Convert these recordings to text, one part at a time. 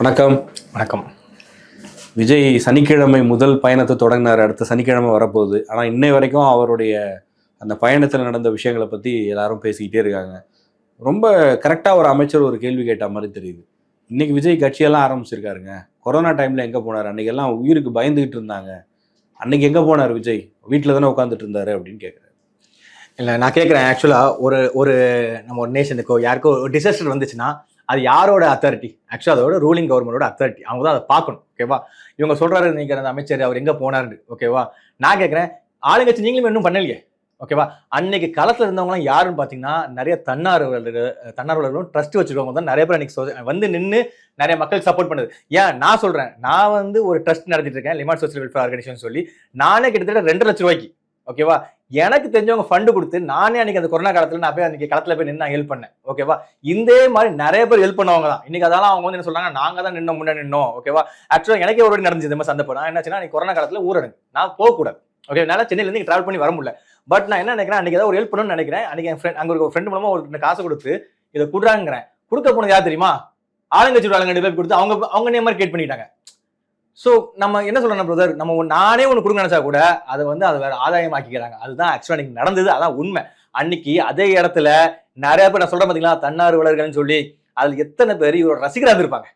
வணக்கம். வணக்கம். விஜய் சனிக்கிழமை முதல் பயணத்தை தொடங்கினார். அடுத்த சனிக்கிழமை வரப்போகுது. ஆனால் இன்னை வரைக்கும் அவருடைய அந்த பயணத்தில் நடந்த விஷயங்களை பற்றி எல்லாரும் பேசிக்கிட்டே இருக்காங்க. ரொம்ப கரெக்டாக ஒரு அமைச்சர் ஒரு கேள்வி கேட்ட மாதிரி தெரியுது. இன்னைக்கு விஜய் கட்சியெல்லாம் ஆரம்பிச்சிருக்காருங்க. கொரோனா டைமில் எங்கே போனார்? அன்னைக்கெல்லாம் உயிருக்கு பயந்துகிட்டு இருந்தாங்க. அன்னைக்கு எங்கே போனார் விஜய்? வீட்டில் தானே உட்காந்துட்டு இருந்தாரு அப்படின்னு கேட்குறாரு இல்லை நான் கேட்குறேன் ஆக்சுவலாக ஒரு ஒரு நம்ம ஒரு நேஷனுக்கோ யாருக்கோ ஒரு டிசாஸ்டர் வந்துச்சுன்னா அது யாரோட அத்தாரிட்டி ஆக்சுவலாக அதோட ரூலிங் கவர்மெண்டோட அத்தாரிட்டி அவங்க தான் அதை பார்க்கணும் ஓகேவா இவங்க சொல்கிறாரு நீங்கள் அந்த அமைச்சர் அவர் எங்கே போனாரு ஓகேவா நான் கேட்குறேன் ஆளுங்கட்சி நீங்களும் இன்னும் பண்ணலையே ஓகேவா அன்னைக்கு களத்தில் இருந்தவங்களாம் யாருன்னு பார்த்தீங்கன்னா நிறைய தன்னார்வலர்கள் தன்னார்வலர்களும் ட்ரஸ்ட் வச்சுருக்கவங்க தான் நிறைய பேர் அன்னைக்கு வந்து நின்று நிறைய மக்கள் சப்போர்ட் பண்ணுது. ஏன்? நான் சொல்கிறேன் நான் வந்து ஒரு ட்ரஸ்ட் நடத்திட்டு இருக்கேன் லிமாட் சோசியல் வெல்ஃபேர் ஆர்கனைசேஷன் சொல்லி நானே கிட்டத்தட்ட ரெண்டு லட்ச ரூபாய்க்கு ஓகேவா? எனக்கு தெரிஞ்சவங்க ஃபண்டு கொடுத்து நானே அன்னைக்கு அந்த கொரோனா காலத்தில் நான் போய் அன்னைக்கு களத்துல போய் நின்று நான் ஹெல்ப் பண்ணேன். ஓகேவா? இதே மாதிரி நிறைய பேர் ஹெல்ப் பண்ணவங்க தான் இன்னைக்கு அதெல்லாம் அவங்க வந்து என்ன சொல்றாங்க? நாங்கள் தான் நின்னோம் முன்னே நின்னோம். ஓகேவா? ஆக்சுவலாக எனக்கே ஒரு நடந்துச்சு இந்த மாதிரி சண்டை நான் என்னாச்சுன்னா அன்னைக்கு கொரோனா காலத்தில் ஊரடங்கு நான் போகக்கூடாது. ஓகே? என்னால சென்னையிலேருந்து ட்ராவல் பண்ணி வர முடியல. பட் நான் என்ன நினைக்கிறேன்? அன்றைக்கி ஏதாவது ஒரு ஹெல்ப் பண்ணணும்னு நினைக்கிறேன். அன்னைக்கு என் ஃப்ரெண்ட் அங்கே ஒரு ஃப்ரெண்ட் மூலமாக ஒரு காசு கொடுத்து இதை கொடுறாங்கிறேன் கொடுக்க போனது யார் தெரியுமா? ஆளுங்கட்சி ஆளுங்க ரெண்டு பேர் கொடுத்து அவங்க அவங்க நேம் மாதிரி கேட் பண்ணிட்டாங்க. ஸோ நம்ம என்ன சொல்லணும் பிரதர் நம்ம நானே ஒன்று கொடுங்க நினச்சா கூட அதை வந்து அதை வேற ஆதாயமாக்கிக்கிறாங்க. அதுதான் ஆக்சுவலாக அன்னைக்கு நடந்தது அதான் உண்மை. அன்னைக்கு அதே இடத்துல நிறைய பேர் நான் சொல்கிறேன் பார்த்தீங்களா தன்னார்வலர்கள்னு சொல்லி அதில் எத்தனை பேர் இவரோட ரசிகராக இருந்திருப்பாங்க.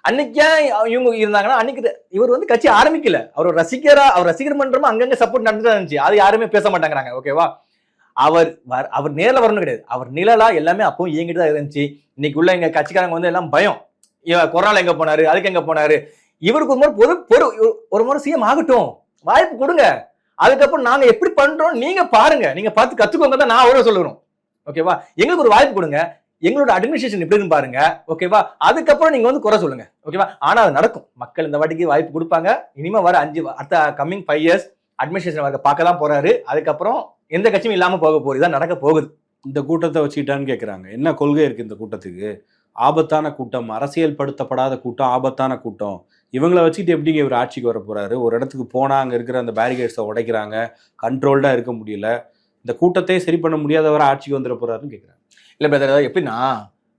அன்னைக்கு ஏன் இவங்க இருந்தாங்கன்னா அன்னைக்கு இவர் வந்து கட்சி ஆரம்பிக்கல. அவர் ஒரு ரசிகரா அவர் ரசிகர் மன்றமும் அங்கங்கே சப்போர்ட் நடந்துட்டு இருந்துச்சு. அது யாருமே பேச மாட்டேங்கிறாங்க ஓகேவா அவர் வர- அவர் நேரில் வரணும் கிடையாது. அவர் நிழலா எல்லாமே அப்பவும் இயங்கிட்டு தான் இருந்துச்சு. இன்னைக்கு உள்ள எங்கள் கட்சிக்காரங்க வந்து எல்லாம் பயம். இவன் கொரோனால எங்கே போனாரு அதுக்கு எங்கே போனாரு? இவருக்கு ஒரு முறை பொது பொறு ஒரு முறை சிஎம் ஆகட்டும். வாய்ப்பு கொடுங்க. அதுக்கப்புறம் நாங்க எப்படி பண்றோம் நீங்க பாருங்க. நீங்க பார்த்து கத்துக்கோங்க தான் நான் அவரை சொல்லுறோம். ஓகேவா எங்களுக்கு ஒரு வாய்ப்பு கொடுங்க. எங்களோட அட்மினிஸ்ட்ரேஷன் எப்படின்னு பாருங்க. ஓகேவா அதுக்கப்புறம் நீங்க வந்து குறை சொல்லுங்க. ஓகேவா ஆனா அது நடக்கும். மக்கள் இந்த வாட்டிக்கு வாய்ப்பு கொடுப்பாங்க. இனிமே வர அஞ்சு அடுத்த கம்மிங் ஃபைவ் இயர்ஸ் அட்மினிஸ்ட்ரேஷன் வர பார்க்க தான் போறாரு. அதுக்கப்புறம் எந்த கட்சியும் இல்லாம போக போகுது. தான் நடக்க போகுது. இந்த கூட்டத்தை வச்சுக்கிட்டான்னு கேட்குறாங்க என்ன கொள்கை இருக்கு இந்த கூட்டத்துக்கு? ஆபத்தான கூட்டம் அரசியல் படுத்தப்படாத கூட்டம் ஆபத்தான கூட்டம். இவங்கள வச்சுக்கிட்டு எப்படிங்க இவர் ஆட்சிக்கு வர போகிறாரு ஒரு இடத்துக்கு போனால் அங்கே இருக்கிற அந்த பேரிகேட்ஸை உடைக்கிறாங்க. கண்ட்ரோல்டாக இருக்க முடியல. இந்த கூட்டத்தையே சரி பண்ண முடியாதவரை ஆட்சிக்கு வந்துட போகிறாருன்னு கேட்குறாங்க இல்லை பிரதர் எப்படின்னா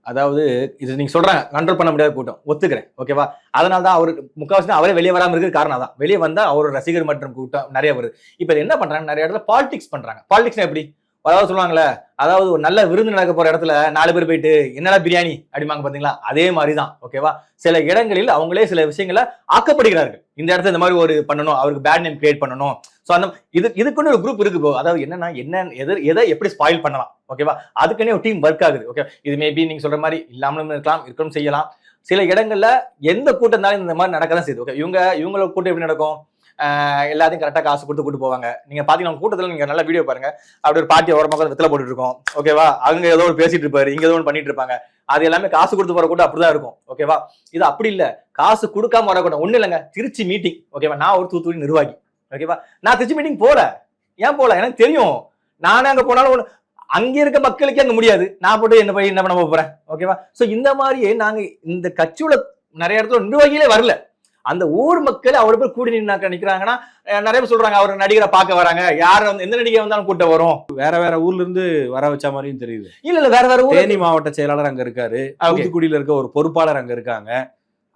அதாவது இது நீங்கள் சொல்கிறாங்க கண்ட்ரோல் பண்ண முடியாத கூட்டம். ஒத்துக்கிறேன். ஓகேவா அதனால தான் அவர் முக்கால்வாசி அவரே வெளியே வராமல் இருக்கிற காரணம் தான் வெளியே வந்தால் அவரோட ரசிகர் மற்றும் கூட்டம் நிறைய வருது. இப்போ என்ன பண்ணுறாங்க நிறைய இடத்துல பாலிடிக்ஸ் பண்ணுறாங்க பாலிடிக்ஸ்னா எப்படி? அதாவது சொல்லுவாங்கல்ல அதாவது ஒரு நல்ல விருந்து நடக்க போற இடத்துல நாலு பேர் போயிட்டு என்னடா பிரியாணி? அப்படிம்பாங்க பாத்தீங்களா? அதே மாதிரி தான் ஓகேவா சில இடங்களில் அவங்களே சில விஷயங்களை ஆக்கப்படுகிறார்கள். இந்த இடத்துல இந்த மாதிரி ஒரு பண்ணணும் அவருக்கு பேட் நேம் கிரியேட் பண்ணணும். ஸோ அந்த இது இதுக்குன்னு ஒரு குரூப் இருக்கு அதாவது என்னன்னா என்ன எதை எதை எப்படி ஸ்பாயில் பண்ணலாம் ஓகேவா அதுக்குன்னே ஒரு டீம் ஒர்க் ஆகுது ஓகே இது மேபி நீங்க சொல்ற மாதிரி இல்லாமலும் இருக்கலாம் இருக்கணும் செய்யலாம். சில இடங்கள்ல எந்த கூட்டம் இருந்தாலும் இந்த மாதிரி நடக்க தான் செய்யுது ஓகே இவங்க இவங்களோட கூட்டம் எப்படி நடக்கும்? எல்லாத்தையும் கரெக்டாக காசு கொடுத்து கூட்டு போவாங்க. நீங்க பாத்தீங்கன்னா கூட்டத்தில் நீங்கள் நல்ல வீடியோ பாருங்க. அப்படி ஒரு பார்ட்டி ஓரமாக வித்தில போட்டுட்டு இருக்கோம். ஓகேவா அங்க ஏதோ ஒரு பேசிட்டு இருப்பாரு இங்க ஏதோ ஒன்று பண்ணிட்டு இருப்பாங்க. அது எல்லாமே காசு கொடுத்து போற கூட்டம் அப்படிதான் இருக்கும். ஓகேவா இது அப்படி இல்ல. காசு கொடுக்காம வர கூட்டம் ஒண்ணு இல்லைங்க. திருச்சி மீட்டிங் ஓகேவா நான் ஒரு தூத்துக்குடி நிர்வாகி. ஓகேவா நான் திருச்சி மீட்டிங் போல. ஏன் போல? எனக்கு தெரியும். நானே அங்க போனாலும் ஒண்ணு- அங்க இருக்க மக்களுக்கே அங்க முடியாது. நான் போட்டு என்ன போய் என்ன பண்ண போறேன்? ஓகேவா சோ இந்த மாதிரியே நாங்க இந்த கட்சியோட நிறைய இடத்துல நிர்வாகிகளே வரல. அந்த ஊர் மக்கள் அவ்வளவு பேர் கூடி நின்னாக்க நிக்கிறாங்கன்னா அஹ் நிறைய பேர் சொல்றாங்க அவர் நடிகரை பார்க்க வராங்க. யார் வந்து எந்த நடிகை வந்தாலும் கூட்டம் வரும். வேற வேற ஊர்ல இருந்து வர வச்ச மாதிரியும் தெரியுது. இல்ல இல்ல வேற வேற ஊர் தேனி மாவட்ட செயலாளர் அங்க இருக்காரு. தூத்துக்குடியில இருக்க ஒரு பொறுப்பாளர் அங்க இருக்காங்க.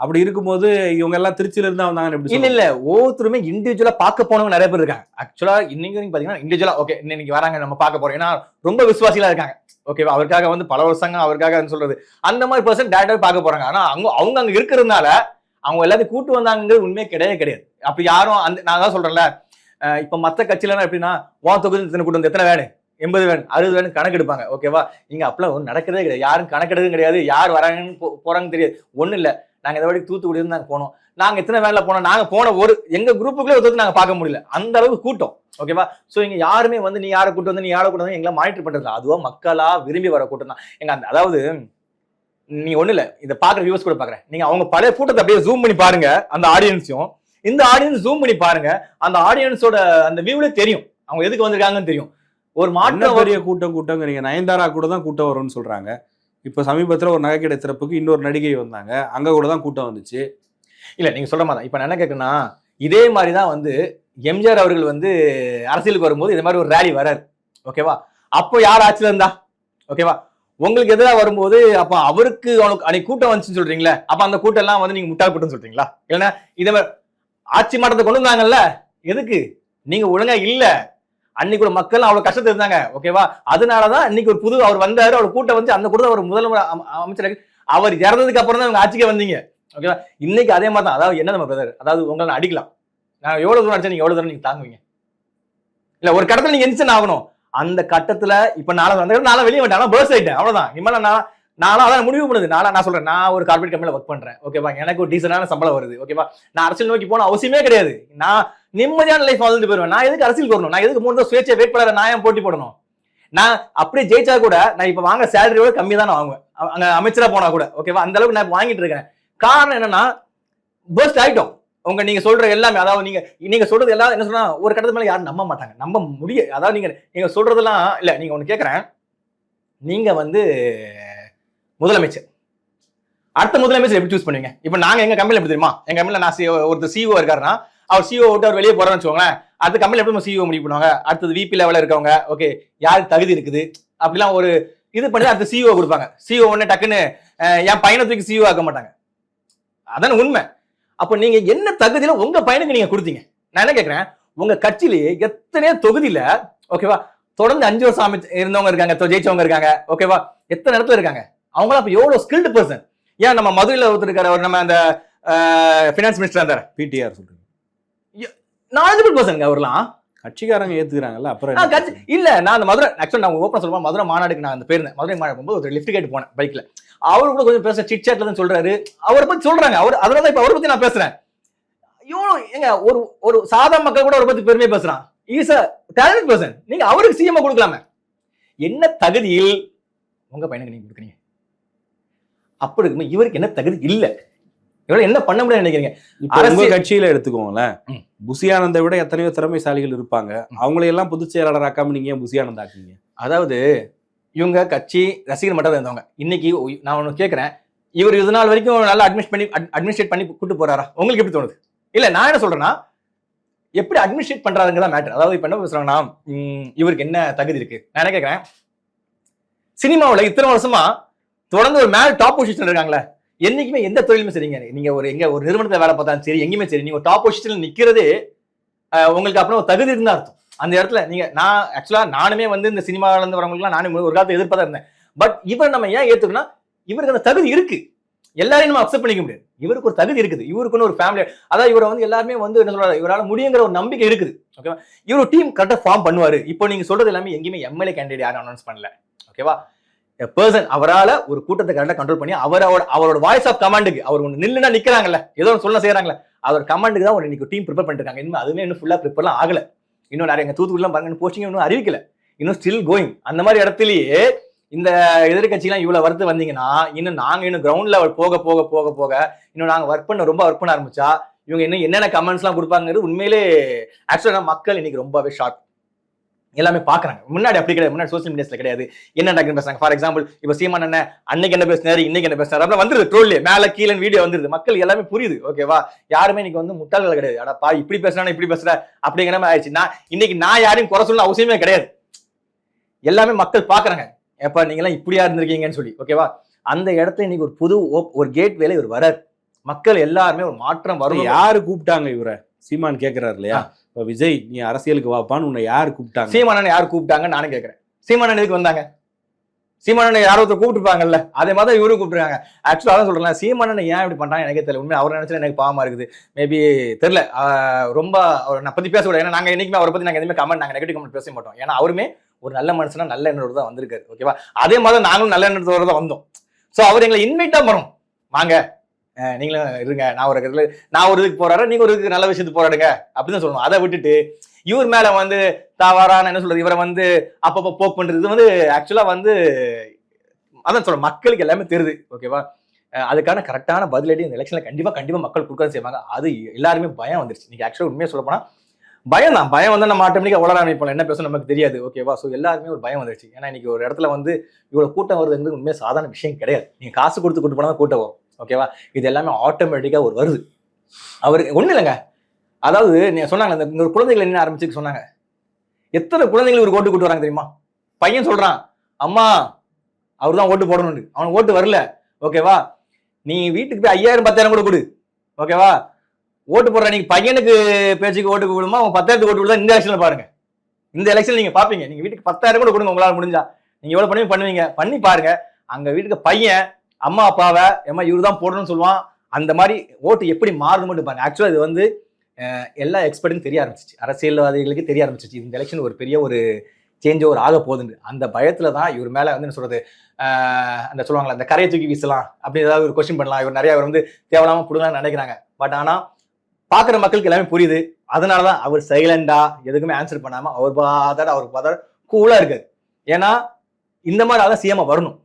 அப்படி இருக்கும்போது இவங்க எல்லாம் திருச்சியில இருந்து எப்படி இல்ல இல்ல ஒவ்வொருத்தருமே இண்டிவிஜுவலா பார்க்க போனவங்க நிறைய பேர் இருக்காங்க. ஆக்சுவலா இன்னைக்கு பாத்தீங்கன்னா இண்டிவிஜுவலா ஓகே இன்னைக்கு வராங்க நம்ம பார்க்க போறோம். ஏன்னா ரொம்ப விசுவாசிகளா இருக்காங்க. ஓகேவா அவருக்காக வந்து பல வருஷங்க அவருக்காக சொல்றது. அந்த மாதிரி பர்சன் டேரக்டாவே பார்க்க போறாங்க. ஆனா அவங்க அவங்க அங்க இருக்கிறதுனால அவங்க எல்லாத்தையும் கூட்டு வந்தாங்கிறது உண்மையே கிடையவே கிடையாது. அப்ப யாரும் அந்த நான் தான் சொல்றேன்ல இப்ப மத்த கட்சியில எப்படின்னா வா தொகுதி இத்தனை கூட்டு வந்து எத்தனை வேணும் எண்பது வேணும் அறுபது வேணும் கணக்கு எடுப்பாங்க ஓகேவா இங்க அப்பெல்லாம் ஒன்றும் நடக்கிறதே கிடையாது. யாரும் கணக்கெடுக்கும் கிடையாது. யார் வராங்கன்னு போறாங்கன்னு தெரியாது. ஒண்ணும் இல்ல. நாங்க இதை வாட்டி தூத்துக்குடி இருந்து நாங்க போனோம். நாங்க எத்தனை வேனில் போனோம்? நாங்க போன ஒரு எங்க குரூப்புக்குள்ளே ஒருத்தர் நாங்க பார்க்க முடியல. அந்த அளவுக்கு கூட்டம் ஓகேவா சோ இங்க யாருமே வந்து நீ யாரை கூட்டு வந்து நீ யாரை கூட்டம் வந்து எங்களை மானிட்டர் பண்றது இல்ல. அதுவா மக்களா விரும்பி வர கூட்டம் தான். எங்க அந்த அதாவது நீ ஒண்ணு இல்ல இதை பாக்குற வியூஸ் கூட பாக்குறேன் நீங்க அவங்க பழைய கூட்டத்தை அப்படியே ஜூம் பண்ணி பாருங்க அந்த ஆடியன்ஸையும் இந்த ஆடியன்ஸ் ஜூம் பண்ணி பாருங்க அந்த ஆடியன்ஸோட அந்த வியூல தெரியும். அவங்க எதுக்கு வந்திருக்காங்கன்னு தெரியும். ஒரு மாற்றம் பெரிய கூட்டம் கூட்டங்கிறீங்க. நயன்தாரா கூட தான் கூட்டம் வரும்னு சொல்றாங்க. இப்ப சமீபத்துல ஒரு நகைக்கடை திறப்புக்கு இன்னொரு நடிகை வந்தாங்க. அங்க கூட தான் கூட்டம் வந்துச்சு. இல்ல நீங்க சொல்ற மாதிரி தான். இப்ப நான் என்ன கேட்கறேன்னா இதே மாதிரி தான் வந்து எம்ஜிஆர் அவர்கள் வந்து அரசியலுக்கு வரும்போது இதே மாதிரி ஒரு ரேலி வராரு. ஓகேவா அப்போ யார் ஆட்சியில இருந்தா? ஓகேவா உங்களுக்கு எதிராக வரும்போது அப்ப அவருக்கு அவனுக்கு அன்னைக்கு கூட்டம் வந்துச்சுன்னு சொல்றீங்களே அப்ப அந்த கூட்டம் எல்லாம் வந்து நீங்க முட்டாள் கூட்டம் சொல்றீங்களா? இல்லைன்னா இதை ஆட்சி மாற்றத்தை கொண்டு வந்தாங்கல்ல எதுக்கு? நீங்க ஒழுங்கா இல்ல. அன்னைக்கு ஒரு மக்கள் அவ்வளவு கஷ்டத்தை இருந்தாங்க ஓகேவா அதனாலதான் இன்னைக்கு ஒரு புது அவர் வந்தாரு அவர் கூட்டம் வந்து அந்த கூட அவர் முதல்வர் அமைச்சர் அவர் இறந்ததுக்கு அப்புறம் தான் இவங்க ஆட்சிக்கு வந்தீங்க ஓகேவா இன்னைக்கு அதே மாதிரி தான் அதாவது என்ன நம்ம பிரதர் அதாவது உங்களை நான் அடிக்கலாம். நான் எவ்வளவு தூரம் அடிச்சா நீங்க எவ்வளவு தூரம் நீங்க தாங்குவீங்க? இல்ல ஒரு கடத்துல நீங்க எந்திரிச்சு ஆகணும். அந்த கட்டத்துல இப்ப நாளை வந்து நாளை வெளியே வந்துட்டேன். பேர்ஸ் ஆயிட்டேன் அவ்வளவுதான். இனிமேல நான் நானும் அதான் முடிவு பண்ணுது. நான் நான் சொல்றேன். நான் ஒரு கார்பரேட் கம்பெனியில் ஒர்க் பண்றேன். ஓகேவா எனக்கு ஒரு டீசனான சம்பளம் வருது. ஓகேவா நான் அரசியல் நோக்கி போன அவசியமே கிடையாது. நான் நிம்மதியான லைஃப் வாழ்ந்துட்டு போயிருவேன். நான் எதுக்கு அரசியல் வரணும்? நான் எதுக்கு மூணு சுயேட்சை வேட்பாளர் நான் ஏன் போட்டி போடணும்? நான் அப்படியே ஜெயிச்சா கூட நான் இப்ப வாங்க சேலரியோட கம்மி தான் நான் வாங்குவேன். அ- அங்க அமைச்சரா போனா கூட. ஓகேவா அந்த அளவுக்கு நான் வாங்கிட்டு இருக்கேன். காரணம் என்னன்னா பேர்ஸ்ட் ஆயிட்டோம். உங்க நீங்க சொல்ற எல்லாமே அதாவது நீங்க நீங்க சொல்றது எல்லாம் என்ன சொன்னா ஒரு கட்டத்து மேல யாரும் நம்ப மாட்டாங்க. நம்ப முடிய அதாவது நீங்க நீங்க சொல்றதெல்லாம் இல்ல நீங்க ஒண்ணு கேக்குறேன். நீங்க வந்து முதலமைச்சர். அடுத்த முதலமைச்சர் எப்படி சூஸ் பண்ணுவீங்க? இப்போ நாங்க எங்க கம்பெனில எப்படி தெரியுமா? எங்க கம்பெனில நான் ஒருத்தர் சிஓ இருக்காருன்னா அவர் சிஓ விட்டு அவர் வெளியே போறான்னு வச்சுக்கோங்களேன். அடுத்த கம்பெனில எப்படி சிஓ முடிவு பண்ணுவாங்க? அடுத்தது விபி லெவலில் இருக்கவங்க ஓகே யாருக்கு தகுதி இருக்குது? அப்படிலாம் ஒரு இது பண்ணி அடுத்த சிஓ கொடுப்பாங்க. சிஓ உடனே டக்குன்னு என் பையனை தூக்கி சிஓ ஆக்க மாட்டாங்க. அதான உண்மை. அப்போ நீங்க என்ன தகுதியில உங்க பையனுக்கு நீங்க கொடுத்தீங்க? நான் என்ன கேக்குறேன்? உங்க கட்சியிலேயே எத்தனையோ தொகுதியில ஓகேவா? தொடர்ந்து அஞ்சு வருஷம் அமைச்சு இருந்தவங்க இருக்காங்க ஜெயிச்சவங்க இருக்காங்க ஓகேவா? எத்தனை இடத்துல இருக்காங்க? அவங்களாம் அப்ப எவ்வளவு ஸ்கில்டு பர்சன் ஏன் நம்ம மதுரையில ஒருத்தர் இருக்காரு அவர் நம்ம அந்த ஃபினான்ஸ் மினிஸ்டர் இருந்தாரு? பிடிஆர் சொல்றீங்க நாலேஜபிள் பர்சனுங்க அவர்லாம். கட்சிக்காரங்க ஏத்துக்கிறாங்கல்ல அப்புறம் இல்ல நான் அந்த மதுரை ஆக்சுவலா நான் ஓப்பன் சொல்லுவேன் மதுரை மாநாடுக்கு நான் அந்த போயிருந்தேன் மதுரை மாநாடு போகும்போது ஒரு லிஃப்ட் கேட் போனேன் பைக்ல அவரு கூட கொஞ்சம் பேச சிட் சாட்ல தான் சொல்றாரு. அவரை பத்தி சொல்றாங்க. அவர் அதனால தான் இப்ப அவரை பத்தி நான் பேசுறேன். இவ்வளவு ஏங்க ஒரு ஒரு சாதாரண மக்கள் கூட அவரை பத்தி பெருமையா பேசுறான். இஸ் அ டேலண்ட் பர்சன் நீங்க அவருக்கு சிஎம் கொடுக்கலாமே. என்ன தகுதியில் உங்க பையனுக்கு நீங்க கொடுக்குறீங்க. அப்படி இருக்கும்போது இவருக்கு என்ன தகுதி இல்ல. இவரால என்ன பண்ண முடியாது நினைக்கிறீங்க? அரசியல்- கட்சியில எடுத்துக்கோங்களேன். புசியானந்தை விட எத்தனையோ திறமைசாலிகள் இருப்பாங்க. அவங்களை எல்லாம் பொதுச் செயலாளர் ஆக்காம நீங்க ஏன் புசியானந்த் ஆக்குறீங்க அதாவது இவங்க கட்சி ரசிகர் மட்டும் இருந்தவங்க. இன்னைக்கு நான் ஒன்று கேட்குறேன் இவர் இது நாள் வரைக்கும் நல்லா அட்மிட் பண்ணி அட்மினிஸ்ட்ரேட் பண்ணி கூட்டு போறாரா? உங்களுக்கு எப்படி தோணுது? இல்ல நான் என்ன சொல்றேன்னா எப்படி அட்மினிஸ்ட்ரேட் பண்றாருங்க தான் மேட்டர் அதாவது இப்ப என்ன பேசுறாங்கன்னா இவருக்கு என்ன தகுதி இருக்கு? நான் என்ன கேட்கறேன் சினிமாவுல இத்தனை வருஷமா தொடர்ந்து ஒரு மேல் டாப் பொசிஷன் இருக்காங்களே. என்னைக்குமே எந்த தொழிலுமே சரிங்க நீங்க ஒரு எங்க ஒரு நிறுவனத்தில் வேலை பார்த்தாலும் சரி எங்கேயுமே சரி நீங்க டாப் பொசிஷனில் நிற்கிறதே உங்களுக்கு அப்புறம் ஒரு தகுதி இருந்தா அர்த்தம். அந்த இடத்துல நீங்க நான் ஆக்சுவலா நானுமே வந்து இந்த சினிமாவிலேருந்து வரவங்களுக்குலாம் நானும் ஒரு காலத்தை எதிர்ப்பா இருந்தேன். பட் இவர் நம்ம ஏன் ஏத்துக்கணும் இவருக்கு அந்த தகுதி இருக்கு. எல்லாரையும் நம்ம அக்செப்ட் பண்ணிக்க முடியாது. இவருக்கு ஒரு தகுதி இருக்குது. இவருக்குன்னு ஒரு ஃபேமிலி அதாவது இவரை வந்து எல்லாருமே வந்து என்ன சொல்றாரு இவரால் முடியுங்கிற ஒரு நம்பிக்கை இருக்குது. ஓகேவா இவர் டீம் கரெக்டாக ஃபார்ம் பண்ணுவாரு. இப்போ நீங்க சொல்றது எல்லாமே எங்கேயுமே எம்எல்ஏ கேண்டிடேட் யாரும் அனௌன்ஸ் பண்ணல. ஓகேவா பர்சன் அவரால ஒரு கூட்டத்தை கரெக்டாக கண்ட்ரோல் பண்ணி அவரோட அவரோட வாய்ஸ் ஆஃப் கமாண்டுக்கு அவர் ஒன்று நில்லுனா நிக்கிறாங்கல்ல. ஏதோ ஒன்று சொல்ல செய்யறாங்கல்ல அவர் கமாண்டுக்கு தான் ஒரு இன்னைக்கு டீம் ப்ரிப்பேர் பண்ணிட்டு இருக்காங்க. இன்னும் அதுவுமே இன்னும் ஃபுல்லாக ப்ரிப்பேர்லாம் ஆகல. இன்னும் நிறைய எங்கள் தூத்துக்குடிலாம் பாருங்க போஸ்டிங் இன்னும் அறிவிக்கல. இன்னும் ஸ்டில் கோயிங் அந்த மாதிரி இடத்துலயே இந்த எதிர்கட்சிலாம் இவ்வளவு வருது வந்தீங்கன்னா இன்னும் நாங்கள் இன்னும் கிரவுண்ட் லெவல் போக போக போக போக இன்னும் நாங்கள் ஒர்க் பண்ண ரொம்ப ஒர்க் பண்ண ஆரம்பிச்சா இவங்க இன்னும் என்னென்ன கமெண்ட்ஸ்லாம் கொடுப்பாங்கிறது உண்மையிலே ஆக்சுவலாக மக்கள் இன்னைக்கு ரொம்பவே ஷார்ட் எல்லாமே பாக்குறாங்க. முன்னாடி அப்படி கிடையாது. முன்னாடி சோசியல் மீடியாஸ்ல கிடையாது. என்ன நடக்குன்னு பேசுறாங்க? ஃபார் எக்ஸாம்பிள் இப்ப சீமான் என்ன அன்னைக்கு என்ன பேசினாரு? இன்னைக்கு என்ன பேசினாரு அப்புறம் வந்துருது. ட்ரோல்லே மேல கீழே வீடியோ வந்துருது. மக்கள் எல்லாமே புரியுது. ஓகேவா யாருமே இன்னைக்கு வந்து முட்டாள்கள் கிடையாது. அட பா இப்படி பேசுறானா இப்படி பேசுற? அப்படிங்கிற மாதிரி ஆயிடுச்சு. நான் இன்னைக்கு நான் யாரையும் குறை சொல்ல அவசியமே கிடையாது. எல்லாமே மக்கள் பாக்குறாங்க. எப்ப நீங்க எல்லாம் இப்படியா இருந்திருக்கீங்கன்னு சொல்லி. ஓகேவா அந்த இடத்துல இன்னைக்கு ஒரு புது ஒரு கேட் வேலை இவர் வரார் மக்கள் எல்லாருமே ஒரு மாற்றம் வரும் யாரு கூப்பிட்டாங்க இவரை? சீமான் கேக்குறாரு இல்லையா? இப்போ விஜய் நீ அரசியலுக்கு வாப்பான்னு உன்னை யார் கூப்பிட்டாங்க? சீமானன் யார் கூப்பிட்டாங்கன்னு நானும் கேட்குறேன் சீமானன் எதுக்கு வந்தாங்க? சீமானனை யாரோ ஒருத்தர் கூப்பிட்டுருப்பாங்கல்ல அதே மாதிரி தான் இவரும் கூப்பிட்டுருக்காங்க. ஆக்சுவலாக அதான் சொல்கிறேன் சீமானனை ஏன் இப்படி பண்ணுறாங்க எனக்கே தெரியல. உண்மை அவர் நினச்சா எனக்கு பாவமாக இருக்குது. மேபி தெரில ரொம்ப அவர் நான் பற்றி பேசக்கூடாது. ஏன்னா நாங்கள் என்றைக்குமே அவரை பற்றி நாங்கள் எதுவுமே கமெண்ட் நாங்கள் நெகட்டிவ் கமெண்ட் பேச மாட்டோம். ஏன்னா அவருமே ஒரு நல்ல மனுஷனா நல்ல எண்ணத்தோட தான் வந்திருக்காரு. ஓகேவா அதே மாதிரி தான் நாங்களும் நல்ல எண்ணத்தோட தான் வந்தோம். ஸோ அவர் எங்களை இன்வைட்டாக வரும் வாங்க. நீங்களும் இருங்க. நான் ஒரு இடத்துல நான் ஒரு இதுக்கு போறாரு நீங்க ஒரு இதுக்கு நல்ல விஷயத்துக்கு போராடுங்க அப்படின்னு தான் சொல்லணும். அதை விட்டுட்டு இவர் மேல வந்து தவறான என்ன சொல்றது இவரை வந்து அப்பப்போ போக் பண்றது இது வந்து ஆக்சுவலா வந்து அதான் சொல்றேன் மக்களுக்கு எல்லாமே தெரியுது. ஓகேவா அதுக்கான கரெக்டான பதிலடி இந்த எலெக்ஷன்ல கண்டிப்பா கண்டிப்பா மக்கள் கொடுக்க செய்வாங்க. அது எல்லாருமே பயம் வந்துருச்சு. நீங்க ஆக்சுவலா உண்மையா சொல்ல போனா பயம் தான். பயம் வந்து நம்ம ஆட்டோமேட்டிக்கா உளர ஆரம்பிப்போம். என்ன பேசணும் நமக்கு தெரியாது. ஓகேவா ஸோ எல்லாருமே ஒரு பயம் வந்துருச்சு. ஏன்னா இன்னைக்கு ஒரு இடத்துல வந்து இவ்வளவு கூட்டம் வருதுங்கிறது உண்மையா சாதாரண விஷயம் கிடையாது. நீங்க காசு கொடுத்து கூட்டு போனா தான் கூட்டம் வரும். ஓகேவா? இது எல்லாமே ஆட்டோமேட்டிக்காக ஒரு வருது. அவருக்கு ஒன்றும் இல்லைங்க. அதாவது நீங்கள் சொன்னாங்க இந்த இந்த குழந்தைகள் என்ன ஆரம்பிச்சுக்கு சொன்னாங்க. எத்தனை குழந்தைகள் ஒரு ஓட்டு கூட்டு வராங்க தெரியுமா? பையன் சொல்கிறான் அம்மா அவர் தான் ஓட்டு போடணும்னு. அவனுக்கு ஓட்டு வரல. ஓகேவா? நீ வீட்டுக்கு போய் ஐயாயிரம் பத்தாயிரம் கூட கொடு. ஓகேவா? ஓட்டு போடுற நீங்க பையனுக்கு பேச்சுக்கு ஓட்டு கொடுமா அவன் பத்தாயிரத்துக்கு ஓட்டு கொடுத்தா இந்த எலெக்ஷன்ல பாருங்க. இந்த எலெக்ஷன் நீங்க பாப்பீங்க. நீங்க வீட்டுக்கு பத்தாயிரம் கூட கொடுங்க உங்களால முடிஞ்சா. நீங்க எவ்வளவு பண்ணி பண்ணுவீங்க. பண்ணி பாருங்க. அங்க வீட்டுக்கு பையன் அம்மா அப்பாவை ஏமா இவரு தான் போடணும்னு சொல்லுவான். அந்த மாதிரி ஓட்டு எப்படி மாறுது மட்டும் பாருங்க. ஆக்சுவலாக இது வந்து எல்லா எக்ஸ்பர்ட்டும் தெரிய ஆரம்பிச்சிச்சு. அரசியல்வாதிகளுக்கு தெரிய ஆரம்பிச்சிச்சு. இந்த எலெக்ஷன் ஒரு பெரிய ஒரு சேஞ்ச் ஒரு ஆக போகுதுன்னு. அந்த பயத்தில் தான் இவர் மேலே வந்து என்ன சொல்கிறது அந்த சொல்லுவாங்களா அந்த கரையை தூக்கி வீசலாம் அப்படி ஏதாவது ஒரு கொஸ்டின் பண்ணலாம். இவர் நிறையா இவர் வந்து தேவையில்லாமல் பிடுங்கலாம்னு நினைக்கிறாங்க. பட் ஆனால் பார்க்குற மக்களுக்கு எல்லாமே புரியுது. அதனாலதான் அவர் சைலண்டாக எதுக்குமே ஆன்சர் பண்ணாமல் அவர் பார்த்தாட அவருக்கு பாதாட கூலாக இருக்காது ஏன்னா இந்த மாதிரி ஆளா சிஎம்மாக வரணும்.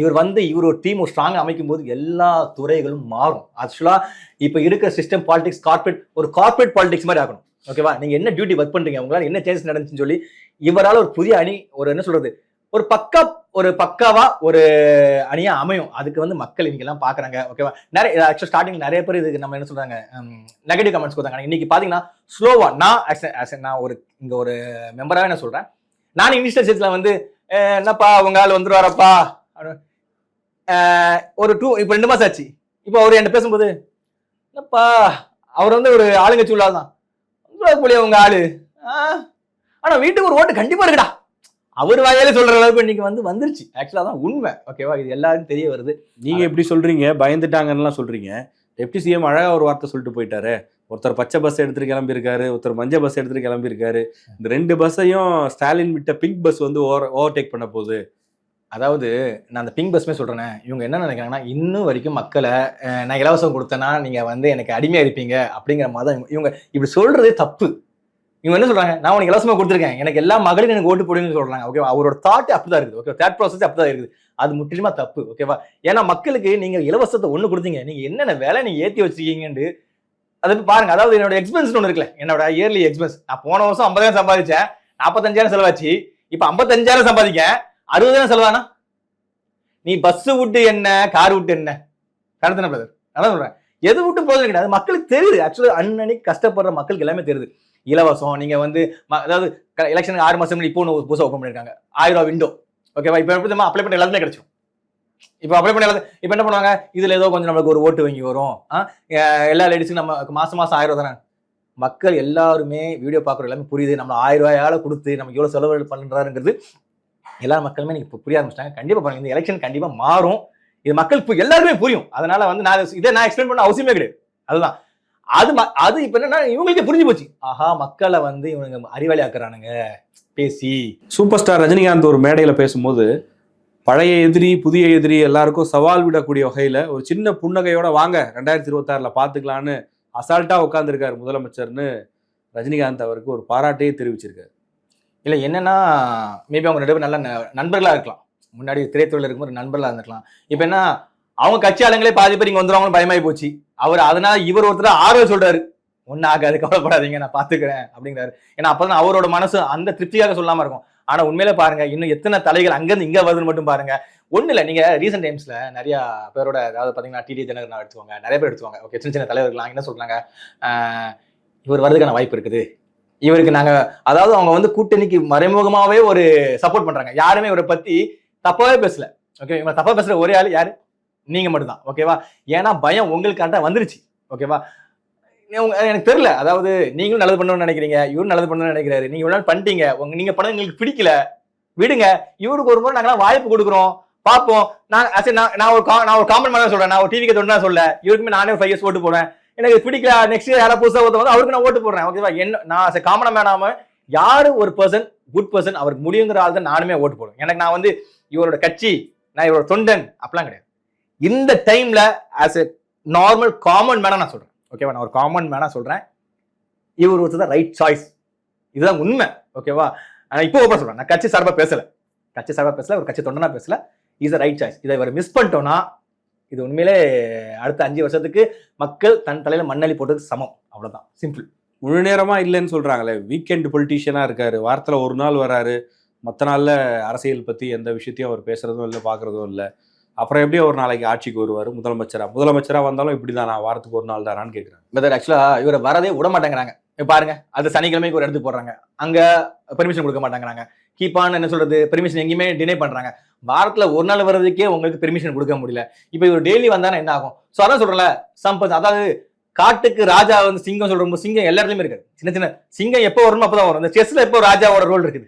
இவர் வந்து இவர் ஒரு டீம் ஸ்ட்ராங்காக அமைக்கும் போது எல்லா துறைகளும் மாறும். ஆக்சுவலாக இப்போ இருக்கிற சிஸ்டம் பாலிடிக்ஸ் கார்பரேட் ஒரு கார்பரேட் பாலிடிக்ஸ் மாதிரி ஆகணும் ஓகேவா நீங்கள் என்ன டியூட்டி ஒர்க் பண்ணுறீங்க உங்களால் என்ன சேஞ்சஸ் நடந்துச்சுன்னு சொல்லி இவரால் ஒரு புதிய அணி ஒரு என்ன சொல்கிறது ஒரு பக்கா ஒரு பக்காவா ஒரு அணியா அமையும். அதுக்கு வந்து மக்கள் இன்னைக்கு பார்க்குறாங்க பாக்குறாங்க ஓகேவா நிறைய ஆக்சுவல் ஸ்டார்டிங் நிறைய பேர் இதுக்கு நம்ம என்ன சொல்றாங்க? நெகட்டிவ் கமெண்ட்ஸ் கொடுத்தாங்க. இன்னைக்கு பாத்தீங்கன்னா ஸ்லோவா நான் as நான் ஒரு இங்க ஒரு மெம்பராகவே நான் சொல்றேன். நான் இனிஷியல் சேர்த்துல வந்து என்னப்பா உங்க ஆள் வந்துருவாரப்பா. ஒரு டூ இப்போ ரெண்டு மாசம் ஆச்சு. இப்போ அவர் என்கிட்ட பேசும்போது என்னப்பா அவர் வந்து ஒரு ஆளுங்கட்சி உள்ள ஆள் தான் போலியா உங்க ஆளு? ஆஹ், ஆனா வீட்டுக்கு ஒரு ஓட்டு கண்டிப்பா இருக்குடா. அவர் வாயாலே சொல்ற அளவுக்கு இன்னைக்கு வந்து வந்துருச்சு. ஆக்சுவலா தான் உண்மை. ஓகேவா இது எல்லாருக்கும் தெரிய வருது. நீங்க எப்படி சொல்றீங்க பயந்துட்டாங்கன்னுலாம் சொல்றீங்க. டெப்டி சிஎம் அழகா ஒரு வார்த்தை சொல்லிட்டு போயிட்டாரு. ஒருத்தர் பச்சை பஸ் எடுத்துட்டு கிளம்பியிருக்காரு ஒருத்தர் மஞ்சள் பஸ் எடுத்துட்டு கிளம்பியிருக்காரு. இந்த ரெண்டு பஸ்ஸையும் ஸ்டாலின் விட்ட பிங்க் பஸ் வந்து ஓவர் ஓவர்டேக் பண்ண போகுது. அதாவது நான் அந்த பிங்க் பஸ்மே சொல்கிறேன் இவங்க என்ன நினைக்கிறாங்கன்னா இன்னும் வரைக்கும் மக்களை நான் இலவசம் கொடுத்தேன்னா நீங்கள் வந்து எனக்கு அடிமையாக இருப்பீங்க அப்படிங்கிற மாதிரி தான் இவங்க- இப்படி சொல்கிறதே தப்பு. இவங்க என்ன சொல்கிறாங்க நான் உனக்கு இலவசமாக கொடுத்துருக்கேன். எனக்கு எல்லா மகளிரும் எனக்கு ஓட்டு போடுங்கன்னு சொல்கிறாங்க ஓகே அவரோட தாட் அப்படிதான் இருக்குது ஓகே தேட் ப்ராசஸ் அப்படிதான் இருக்குது. அது முற்றிலுமா தப்பு ஓகேவா ஏன்னா மக்களுக்கு நீங்கள் இலவசத்தை ஒன்று கொடுத்தீங்க நீங்கள் என்னென்ன வேலை நீங்கள் ஏற்றி வச்சிருக்கீங்கன்னு அதை பாருங்க அதாவது என்னோட எக்ஸ்பென்ஸ் ஒன்று இருக்குல்ல என்னோட இயர்லி எக்ஸ்பென்ஸ் நான் போன வருஷம் ஐம்பதாயிரம் சம்பாதிச்சேன் நாற்பத்தஞ்சாயிரம் செலவாச்சு இப்போ ஐம்பத்தஞ்சாயிரம் சம்பாதிக்கேன் அறுபதாயிரம் செலவானா? நீ பஸ் விட்டு என்ன கார் விட்டு என்ன? கடத்தின பிரதர் அதான் சொல்றேன். எது விட்டு போதும் கிடையாது. மக்களுக்கு தெரியுது. ஆக்சுவலி அன்னன்னைக்கு கஷ்டப்படுற மக்களுக்கு எல்லாமே தெரியுது. இலவசம் நீங்க வந்து ம- அதாவது எலெக்ஷனுக்கு ஆறு மாசம் இப்போ ஒன்று புதுசாக ஓப்பன் பண்ணிருக்காங்க. ஆயிரம் ரூபா விண்டோ ஓகேவா இப்போ எப்படி அப்ளை பண்ண எல்லாத்துமே கிடைச்சிடும் இப்போ அப்ளை பண்ண எல்லாத்தையும் இப்போ என்ன பண்ணுவாங்க? இதுல ஏதோ கொஞ்சம் நம்மளுக்கு ஒரு ஓட்டு வங்கி வரும். எல்லா லேடிஸுக்கும் நம்ம மாசம் மாசம் ஆயிரம் ரூபா தானே? மக்கள் எல்லாருமே வீடியோ பார்க்குற எல்லாமே புரியுது. நம்ம ஆயிரம் ரூபாயால கொடுத்து நமக்கு எவ்வளோ செலவு பண்ணுறாருங்கிறது எல்லா மக்களுமே நீங்க இப்போ புரிய ஆரம்பிச்சிட்டாங்க. கண்டிப்பா பாருங்க இந்த எலெக்ஷன் கண்டிப்பா மாறும். இது மக்கள் எல்லாருமே புரியும். அதனால வந்து நான் இதை- நான் எக்ஸ்பிளைன் பண்ண அவசியமே கிடையாது. அதுதான். அது ம- அது இப்ப என்னன்னா இவங்களுக்கே புரிஞ்சு போச்சு. ஆஹா மக்களை வந்து இவனுங்க அறிவாளி ஆக்குறானுங்க பேசி. சூப்பர் ஸ்டார் ரஜினிகாந்த் ஒரு மேடையில பேசும்போது பழைய எதிரி புதிய எதிரி எல்லாருக்கும் சவால் விடக்கூடிய வகையில ஒரு சின்ன புன்னகையோட வாங்க ரெண்டாயிரத்தி இருபத்தாறில் பாத்துக்கலான்னு அசால்ட்டா உட்காந்துருக்காரு முதலமைச்சர்னு ரஜினிகாந்த் அவருக்கு ஒரு பாராட்டையே தெரிவிச்சிருக்காரு. இல்லை என்னன்னா மேபி அவங்க ரெண்டு பேரும் நல்ல ந- இருக்கலாம். முன்னாடி திரைத்துறையில இருக்கும்போது நண்பர்களாக இருந்திருக்கலாம். இப்போ என்ன அவங்க கட்சி ஆளுங்களே பாதி பேர் இங்கே வந்துடுவாங்கன்னு பயமாயி போச்சு. அவர் அதனால இவர் ஒருத்தர் ஆர்வம் சொல்றாரு. ஒன்றும் ஆகாது கவலைப்படாதீங்க நான் பார்த்துக்கிறேன் அப்படிங்கிறாரு. ஏன்னா அப்போ தான் அவரோட மனசு அந்த திருப்தியாக சொல்லாமல் இருக்கும். ஆனால் உண்மையில பாருங்க இன்னும் எத்தனை தலைகள் அங்கேருந்து இங்கே வருதுன்னு மட்டும் பாருங்க. ஒன்றும் இல்லை நீங்கள் ரீசெண்ட் டைம்ஸில் நிறையா பேரோட அதாவது பார்த்தீங்கன்னா டிடி தினகரன் எடுத்துவாங்க நிறைய பேர் எடுத்துவாங்க ஓகே சின்ன சின்ன தலைவர்கள்லாம் என்ன சொல்கிறாங்க இவர் வரதுக்கான வாய்ப்பு இருக்குது. இவருக்கு நாங்க அதாவது அவங்க வந்து கூட்டணிக்கு மறைமுகமாவே ஒரு சப்போர்ட் பண்றாங்க. யாருமே இவரை பத்தி தப்பாவே பேசல. ஓகே இவங்க தப்பா பேசுற ஒரே ஆள் யாரு? நீங்க மட்டும்தான். ஓகேவா ஏன்னா பயம் உங்களுக்கு வந்துருச்சு. ஓகேவா நீ எனக்கு தெரியல. அதாவது நீங்களும் நல்லது பண்ணணும்னு நினைக்கிறீங்க. இவரும் நல்லது பண்ணணும்னு நினைக்கிறாரு. நீங்க இவ்வளவு பண்ணிட்டீங்க. உங்க நீங்க பணம் எங்களுக்கு பிடிக்கல. விடுங்க. இவருக்கு ஒரு முறை நாங்களாம் வாய்ப்பு கொடுக்குறோம். பார்ப்போம். நான் நான் நான் ஒரு கா- நான் ஒரு காமன் மேன சொல்றேன். நான் ஒரு டிவிக்கு தொண்டா சொல்ல இவருக்குமே நானே ஃபைவ் இயர்ஸ் ஓட்டு போடுவேன். எனக்கு பிடிக்கல நெக்ஸ்ட் இயர் யாராவது புதுசாக ஒருத்தர் வந்து அவருக்கு நான் ஓட்டு போடுறேன். ஓகேவா என்ன நான் காமனா a காமன் மேனாம ஒரு பர்சன் குட் பர்சன் அவருக்கு முடியுங்கிற ஆள் தான் நானுமே ஓட்டு போடுவேன். எனக்கு நான் வந்து இவரோட கட்சி நான் இவரோட தொண்டன் அப்படிலாம் கிடையாது. இந்த டைம்ல ஆஸ் எ நார்மல் காமன் மேனா நான் சொல்றேன். ஓகேவா நான் ஒரு காமன் மேனா சொல்றேன். இவர் ஒருத்தர் தான் ரைட் சாய்ஸ் இதுதான் உண்மை. ஓகேவா நான் இப்போ ஓப்பன் சொல்றேன். நான் கட்சி சார்பாக பேசல. கட்சி சார்பாக பேசல ஒரு கட்சி தொண்டனா பேசல. இஸ் ரைட் சாய்ஸ் இதை இவர் மிஸ் பண்ணிட்டோம்னா இது உண்மையிலே அடுத்த அஞ்சு வருஷத்துக்கு மக்கள் தன் தலையில மண்ணள்ளி போட்டதுக்கு சமம். அவ்வளவுதான். சிம்பிள் முழு நேரமா இல்லைன்னு சொல்றாங்களே. வீக்கெண்ட் பொலிட்டீஷியனா இருக்காரு. வாரத்துல ஒரு நாள் வராரு. மற்ற நாள்ல அரசியல் பத்தி எந்த விஷயத்தையும் அவர் பேசுறதும் இல்லை பாக்குறதும் இல்லை. அப்புறம் எப்படி ஒரு நாளைக்கு ஆட்சிக்கு வருவாரு முதலமைச்சரா. முதலமைச்சரா வந்தாலும் இப்படிதான் நான் வாரத்துக்கு ஒரு நாள் தானான்னு கேக்குறேன் பட் ஆக்சுவலா இவரை வரதே விட மாட்டேங்கிறாங்க. பாருங்க அது சனிக்கிழமைக்கு ஒரு இடத்துக்கு போடுறாங்க. அங்க பெர்மிஷன் கொடுக்க மாட்டேங்கிறாங்க. கீப் ஆன் என்ன சொல்றது? பெர்மிஷன் எங்கேயுமே டினை பண்றாங்க. வாரத்தில் ஒரு நாள் வர்றதுக்கே உங்களுக்கு பெர்மிஷன் கொடுக்க முடியல. இப்போ இவர் டெய்லி வந்தானே என்ன ஆகும் ஸோ அதான் சொல்கிறல சம்பத் அதாவது காட்டுக்கு ராஜா வந்து சிங்கம் சொல்றோம் சிங்கம் எல்லா இடத்துலயுமே இருக்கு சின்ன சின்ன சிங்கம் எப்போ வரணும் அப்பதான் வரும். இந்த செஸ்ல எப்போ ராஜாவோட ரோல் இருக்குது?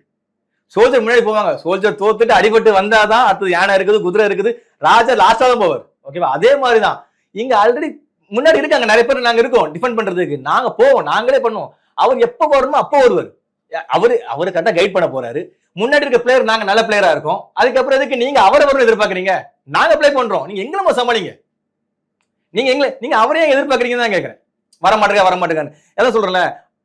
சோல்ஜர் முன்னாடி போவாங்க. சோல்ஜர் தோத்துட்டு அடிபட்டு வந்தால் தான் அடுத்தது யானை இருக்குது குதிரை இருக்குது. ராஜா லாஸ்டா தான் போவார். ஓகேவா அதே மாதிரி தான் இங்கே ஆல்ரெடி முன்னாடி இருக்காங்க. நிறைய பேர் நாங்கள் இருக்கோம். டிஃபெண்ட் பண்ணுறதுக்கு நாங்கள் போவோம். நாங்களே பண்ணுவோம். அவர் எப்போ வரணுமோ அப்போ வருவார். அவரு அவருக்கு கரெக்டா கைட் பண்ண போறாரு. முன்னாடி இருக்க பிளேயர் நாங்க நல்ல பிளேயரா இருக்கோம். அதுக்கப்புறம் எதுக்கு நீங்க அவரை வரணும் எதிர்பார்க்கறீங்க? நாங்க ப்ளே பண்றோம். நீங்க எங்க சமாளிங்க. நீங்க எங்களை நீங்க அவரே எதிர்பார்க்கறீங்கன்னு தான் கேட்கறேன் வர மாட்டேங்க வர மாட்டேங்கன்னு எல்லாம் சொல்றேன்ல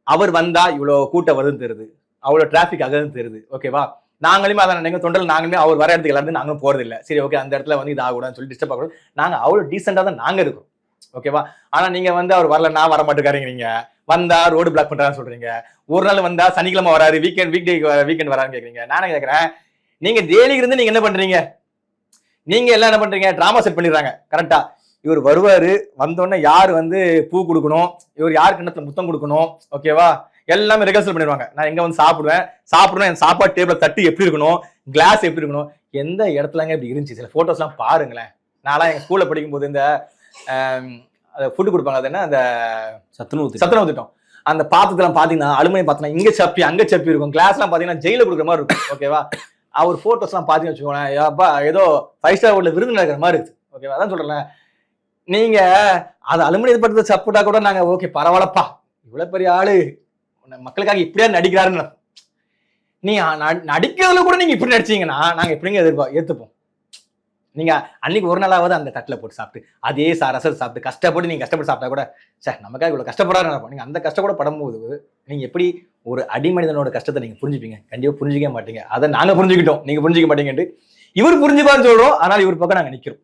அவர் வந்தா இவ்வளவு கூட்டம் வருதுன்னு தெரியுது. அவ்வளவு டிராபிக் ஆகுதுன்னு தெரியுது. ஓகேவா நாங்களுமே அதான் எங்க தொண்டல் நாங்களுமே அவர் வர இடத்துக்கு எல்லாரும் நாங்களும் போறது இல்லை சரி ஓகே அந்த இடத்துல வந்து இது சொல்லி டிஸ்டர்ப் ஆகக்கூடாது. நாங்க அவ்வளவு டீசெண்டா தான் நாங்க இருக்கோம். ஓகேவா ஆனா நீங்க வந்து அவர் வரல நான் வர மாட்டேங்கிறீங்க வந்தா ரோடு பிளாக் பண்றான்னு சொல்றீங்க. ஒரு நாள் வந்தா சனிக்கிழமை வராரு வீக்கெண்ட் வீக் டே வீக்கெண்ட் வரான்னு கேக்குறீங்க. நானே கேக்குறேன். நீங்க டெய்லி இருந்து நீங்க என்ன பண்றீங்க? நீங்க எல்லாம் என்ன பண்றீங்க? டிராமா செட் பண்ணிடுறாங்க கரெக்டா இவர் வருவாரு வந்தோடனே யார் வந்து பூ கொடுக்கணும்? இவர் யார் கிண்ணத்துல முத்தம் கொடுக்கணும்? ஓகேவா எல்லாமே ரிகர்சல் பண்ணிடுவாங்க. நான் எங்க வந்து சாப்பிடுவேன்? சாப்பிடணும் என் சாப்பாடு டேபிள் தட்டு எப்படி இருக்கணும்? கிளாஸ் எப்படி இருக்கணும்? எந்த இடத்துலங்க இப்படி இருந்துச்சு? சில போட்டோஸ்லாம் பாருங்களேன். நான்லாம் எங்க ஸ்கூல்ல படிக்கும்போது இந்த ஃபுட்டு கொடுப்பாங்க. அது என்ன? அந்த சத்துணவு சத்துணவு திட்டம். அந்த பாத்திரத்தெல்லாம் பாத்தீங்கன்னா அலுமினியம் பாத்திரம் இங்க சப்பி அங்க சப்பி இருக்கும். கிளாஸ்லாம் பாத்தீங்கன்னா ஜெயில கொடுக்குற மாதிரி இருக்கும். ஓகேவா அவர் போட்டோஸ்லாம் பாத்தீங்கன்னு வச்சுக்கோங்களேன் அப்பா ஏதோ ஃபைவ் ஸ்டார் ஹோட்டல் விருது நடக்கிற மாதிரி இருக்கு. ஓகேவா அதான் சொல்றேன் நீங்க அது அலுமினியம் பட்டத்தை சப்போட்டா கூட நாங்க ஓகே பரவாயில்லப்பா. இவ்வளவு பெரிய ஆளு. உன்னை மக்களுக்காக இப்படியா நடிக்கிறாருன்னு நீ நடிக்கிறதுல கூட நீங்க இப்படி நடிச்சீங்கன்னா நாங்க எப்படிங்க எதிர்ப்பா ஏத்துப்போம். நீங்கள் அன்னைக்கு ஒரு நாளாவது அந்த தட்டில் போட்டு சாப்பிட்டு அதே சார் ரசம் சாப்பிட்டு கஷ்டப்பட்டு நீங்கள் கஷ்டப்பட்டு சாப்பிட்டா கூட சார் நமக்காக இவ்வளோ கஷ்டப்படுறாரு நினைப்போம் நீங்கள் அந்த கஷ்டப்பட படும்போது நீங்கள் எப்படி ஒரு அடிமனிதனோட கஷ்டத்தை நீங்கள் புரிஞ்சுப்பீங்க? கண்டிப்பாக புரிஞ்சுக்க மாட்டீங்க. அதை நாங்கள் புரிஞ்சுக்கிட்டோம். நீங்கள் புரிஞ்சிக்க மாட்டீங்கன்ட்டு இவர் புரிஞ்சுப்பான்னு சொல்கிறோம் ஆனால் இவர் பக்கம் நாங்கள் நிற்கிறோம்